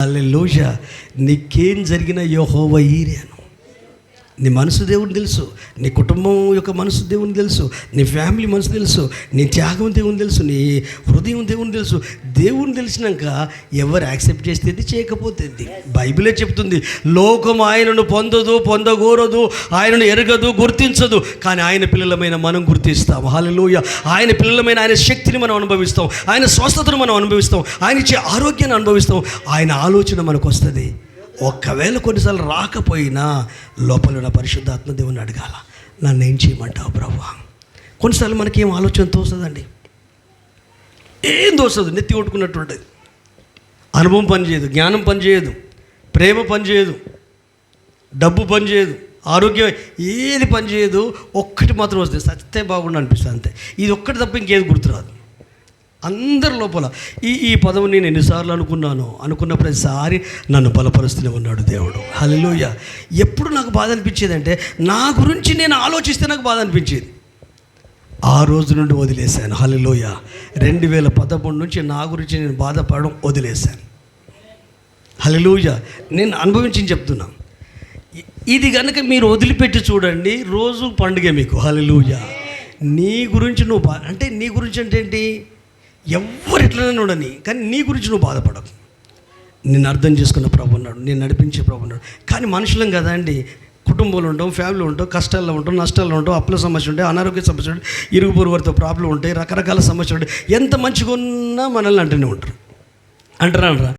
Alleluia నీకేం జరిగిన యోహోవ ఈరేను నీ మనసు దేవుని తెలుసు. నీ కుటుంబం యొక్క మనసు దేవుని తెలుసు. నీ ఫ్యామిలీ మనసు తెలుసు. నీ త్యాగం దేవుని తెలుసు. నీ హృదయం దేవుని తెలుసు. దేవుని తెలిసినాక ఎవరు యాక్సెప్ట్ చేస్తేది చేయకపోతేది. బైబిలే చెప్తుంది లోకం ఆయనను పొందదు పొందగోరదు ఆయనను ఎరగదు గుర్తించదు. కానీ ఆయన పిల్లలమైన మనం గుర్తిస్తాం. హాలలోయ ఆయన పిల్లలమైన ఆయన శక్తిని మనం అనుభవిస్తాం. ఆయన స్వస్థతను మనం అనుభవిస్తాం. ఆయన ఇచ్చే ఆరోగ్యాన్ని అనుభవిస్తాం. ఆయన ఆలోచన మనకు వస్తుంది. ఒక్కవేళ కొన్నిసార్లు రాకపోయినా లోపల ఉన్న పరిశుద్ధాత్మ దేవుని అడగాల. నన్ను ఏం చేయమంటావు ప్రభా? కొన్నిసార్లు మనకి ఏం ఆలోచన తోస్తుందండి. ఏం తోస్తుంది? నెత్తి కొట్టుకున్నట్టుంటుంది. అనుభవం పనిచేయదు జ్ఞానం పనిచేయదు ప్రేమ పనిచేయదు డబ్బు పనిచేయదు ఆరోగ్యం ఏది పనిచేయదు ఒక్కటి మాత్రం వస్తుంది. సత్తే బాగుండు అనిపిస్తుంది అంతే. ఇది ఒక్కటి తప్ప ఇంకేది గుర్తురాదు. అందరి లోపల. ఈ ఈ పదవి నేను ఎన్నిసార్లు అనుకున్నాను అనుకున్న ప్రతిసారి నన్ను బలపరుస్తూనే ఉన్నాడు దేవుడు. హలోయ ఎప్పుడు నాకు బాధ అనిపించేది అంటే నా గురించి నేను ఆలోచిస్తే నాకు బాధ అనిపించేది. ఆ రోజు నుండి వదిలేశాను. హలోయ రెండు వేల పదకొండు నుంచి నా గురించి నేను బాధపడడం వదిలేశాను. హలోయ నేను అనుభవించి చెప్తున్నాను ఇది కనుక మీరు వదిలిపెట్టి చూడండి రోజు పండుగ మీకు. హలోయ నీ గురించి నువ్వు బా అంటే నీ గురించి అంటే ఏంటి? ఎవరు ఎట్లనే ఉండని కానీ నీ గురించి నువ్వు బాధపడకు. నిన్ను అర్థం చేసుకున్న ప్రభు ఉన్నాడు నేను నడిపించే ప్రభు ఉన్నాడు. కానీ మనుషులం కదా అండి. కుటుంబంలో ఉంటాం ఫ్యామిలీ ఉంటాం కష్టాల్లో ఉంటాం నష్టాల్లో ఉంటాం అప్పుల సమస్య ఉంటాయి అనారోగ్య సమస్య ఉంటాయి ఇరుగు పొరుగు వారితో ప్రాబ్లం ఉంటాయి రకరకాల సమస్యలు ఉంటాయి. ఎంత మంచిగా ఉన్నా మనల్ని అంటూనే ఉంటారు. అంటారా అంటారా